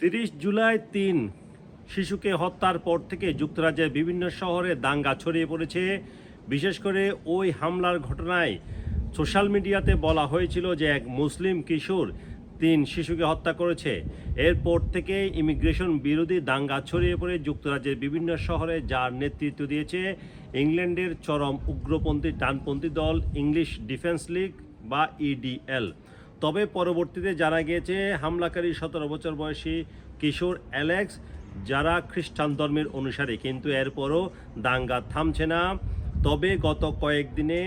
তিরিশ জুলাই তিন, শিশুকে হত্যার পর থেকে যুক্তরাজ্যের বিভিন্ন শহরে দাঙ্গা ছড়িয়ে পড়েছে। বিশেষ করে ওই হামলার ঘটনায় সোশ্যাল মিডিয়াতে বলা হয়েছিল যে এক মুসলিম কিশোর তিন শিশুকে হত্যা করেছে। এরপর থেকে ইমিগ্রেশন বিরোধী দাঙ্গা ছড়িয়ে পড়ে। যুক্তরাজ্যের বিভিন্ন শহরে যার নেতৃত্ব দিয়েছে ইংল্যান্ডের চরম উগ্রপন্থী ডানপন্থী দল ইংলিশ ডিফেন্স লীগ বা ইডিএল তবে পরবর্তীতে জানা গিয়েছে, হামলাকারী সতেরো বছর বয়সী কিশোর অ্যালেক্স, যারা খ্রিস্টান ধর্মের অনুসারী, কিন্তু এরপরও দাঙ্গা থামছে না। তবে গত কয়েকদিনে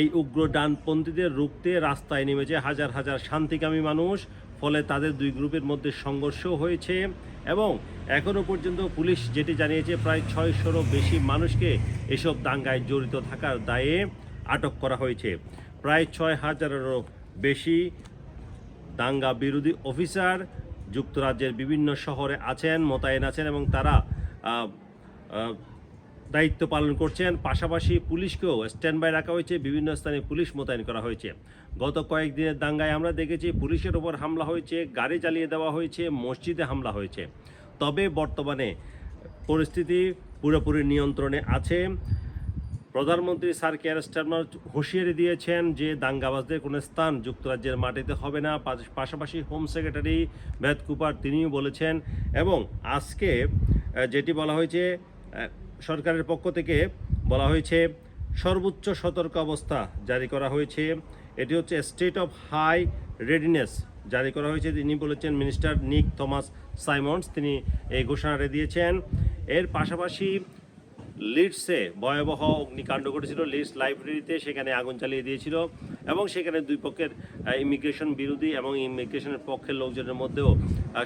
এই উগ্র ডানপন্থীদের রুখতে রাস্তায় নেমেছে হাজার হাজার শান্তিকামী মানুষ, ফলে তাদের দুই গ্রুপের মধ্যে সংঘর্ষ হয়েছে এবং এখনও পর্যন্ত পুলিশ যেটি জানিয়েছে, প্রায় ছয়শোরও বেশি মানুষকে এসব দাঙ্গায় জড়িত থাকার দায়ে আটক করা হয়েছে। প্রায় ছয় হাজারেরও বেশি দাঙ্গা বিরোধী অফিসার যুক্তরাজ্যের বিভিন্ন শহরে আছেন, মোতায়েন আছেন এবং তারা দায়িত্ব পালন করছেন। পাশাপাশি পুলিশকেও স্ট্যান্ড বাই রাখা হয়েছে, বিভিন্ন স্থানে পুলিশ মোতায়েন করা হয়েছে। গত কয়েকদিনের দাঙ্গায় আমরা দেখেছি পুলিশের ওপর হামলা হয়েছে, গাড়ি চালিয়ে দেওয়া হয়েছে, মসজিদে হামলা হয়েছে। তবে বর্তমানে পরিস্থিতি পুরোপুরি নিয়ন্ত্রণে আছে। প্রধানমন্ত্রী স্যার কেয়ার স্টারমার হুঁশিয়ারি দিয়েছেন যে দাঙ্গাবাজদের কোনো স্থান যুক্তরাজ্যের মাটিতে হবে না। পাশ- পাশাপাশি হোম সেক্রেটারি ভ্যাত কুপার তিনিও বলেছেন এবং আজকে যেটি বলা হয়েছে সরকারের পক্ষ থেকে বলা হয়েছে, সর্বোচ্চ সতর্ক অবস্থা জারি করা হয়েছে। এটি হচ্ছে স্টেট অফ হাই রেডিনেস জারি করা হয়েছে। তিনি বলেছেন, মিনিস্টার নিক থমাস সাইমন্স তিনি এই ঘোষণাটা দিয়েছেন। এর পাশাপাশি লিডসে ভয়াবহ অগ্নিকাণ্ড ঘটেছিল। লিডস লাইব্রেরিতে সেখানে আগুন চালিয়ে দিয়েছিল এবং সেখানে দুই পক্ষের ইমিগ্রেশন বিরোধী এবং ইমিগ্রেশনের পক্ষের লোকজনের মধ্যেও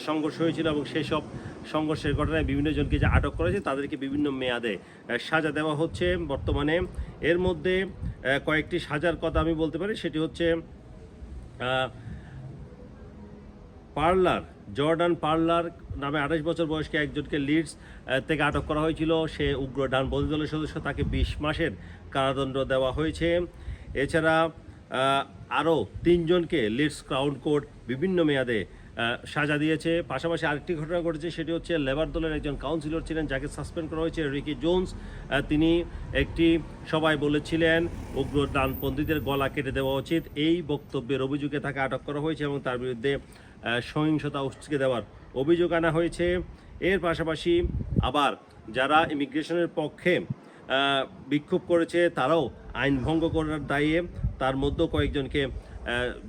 সংঘর্ষ হয়েছিল এবং সেসব সংঘর্ষের ঘটনায় বিভিন্ন জনকে যে আটক করেছে তাদেরকে বিভিন্ন মেয়াদে সাজা দেওয়া হচ্ছে। বর্তমানে এর মধ্যে কয়েকটি সাজার কথা আমি বলতে পারি। সেটি হচ্ছে পার্লার, জর্ডান পার্লার নামে আঠাশ বছর বয়স্ক একজনকে লিডস থেকে আটক করা হয়েছিল। সে উগ্র ডান বন্ধু দলের সদস্য, তাকে বিশ মাসের কারাদণ্ড দেওয়া হয়েছে। এছাড়া আরও তিনজনকে লিডস ক্রাউন কোর্ট বিভিন্ন মেয়াদে সাজা দিয়েছে। পাশাপাশি আরেকটি ঘটনা ঘটেছে, সেটি হচ্ছে লেবার দলের একজন কাউন্সিলর ছিলেন, যাকে সাসপেন্ড করা হয়েছে রিকি জোন্স। তিনি একটি সবাই বলেছিলেন, উগ্র ডানপন্থীদের গলা কেটে দেওয়া উচিত। এই বক্তব্যের অভিযোগে তাকে আটক করা হয়েছে এবং তার বিরুদ্ধে সহিংসতা উস্কে দেওয়ার অভিযোগ আনা হয়েছে। এর পাশাপাশি আবার যারা ইমিগ্রেশনের পক্ষে বিক্ষোভ করেছে, তারাও আইন ভঙ্গ করার দায়ে তার মধ্যেও কয়েকজনকে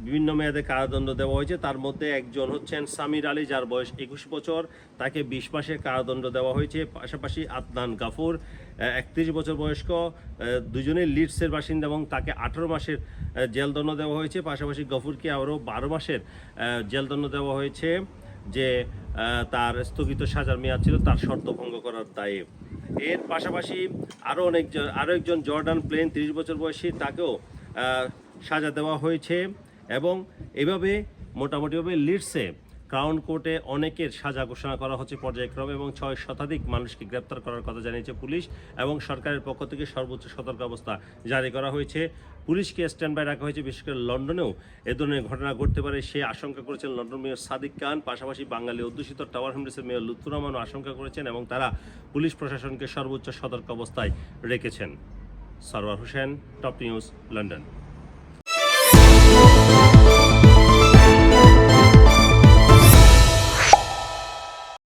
বিভিন্ন মেয়াদে কারাদণ্ড দেওয়া হয়েছে। তার মধ্যে একজন হচ্ছেন সামির আলী, যার বয়স একুশ বছর। তাকে বিশ মাসের কারাদণ্ড দেওয়া হয়েছে। পাশাপাশি আদনান গাফুর একত্রিশ বছর বয়স্ক দুজনেই লিডসের বাসিন্দা এবং তাকে আঠারো মাসের জেলদণ্ড দেওয়া হয়েছে। পাশাপাশি গফুরকে আরও বারো মাসের জেলদণ্ড দেওয়া হয়েছে। যে তার স্থগিত সাজার মেয়াদ ছিল, তার শর্ত ভঙ্গ করার দায়ে। এর পাশাপাশি আরও অনেকজন আরও একজন জর্ডান প্লেন তিরিশ বছর বয়সী, তাকেও সাজা দেওয়া হয়েছে এবং এভাবে, মোটামুটিভাবে লিডসে ক্রাউন কোর্টে অনেকের সাজা ঘোষণা করা হচ্ছে পর্যায়ক্রমে এবং ছয় শতাধিক মানুষকে গ্রেপ্তার করার কথা জানিয়েছে পুলিশ এবং সরকারের পক্ষ থেকে সর্বোচ্চ সতর্ক অবস্থা জারি করা হয়েছে। পুলিশকে স্ট্যান্ড বাই রাখা হয়েছে, বিশেষ করে লন্ডনেও এ ধরনের ঘটনা ঘটতে পারে সে আশঙ্কা করেছেন লন্ডন মেয়র সাদিক খান, পাশাপাশি বাঙালি অধ্যুষিত টাওয়ার হামলেসের মেয়র লুৎফুর রহমানও আশঙ্কা করেছেন এবং তারা পুলিশ প্রশাসনকে সর্বোচ্চ সতর্ক অবস্থায় রেখেছেন। Sarwar Hossain, top news, London.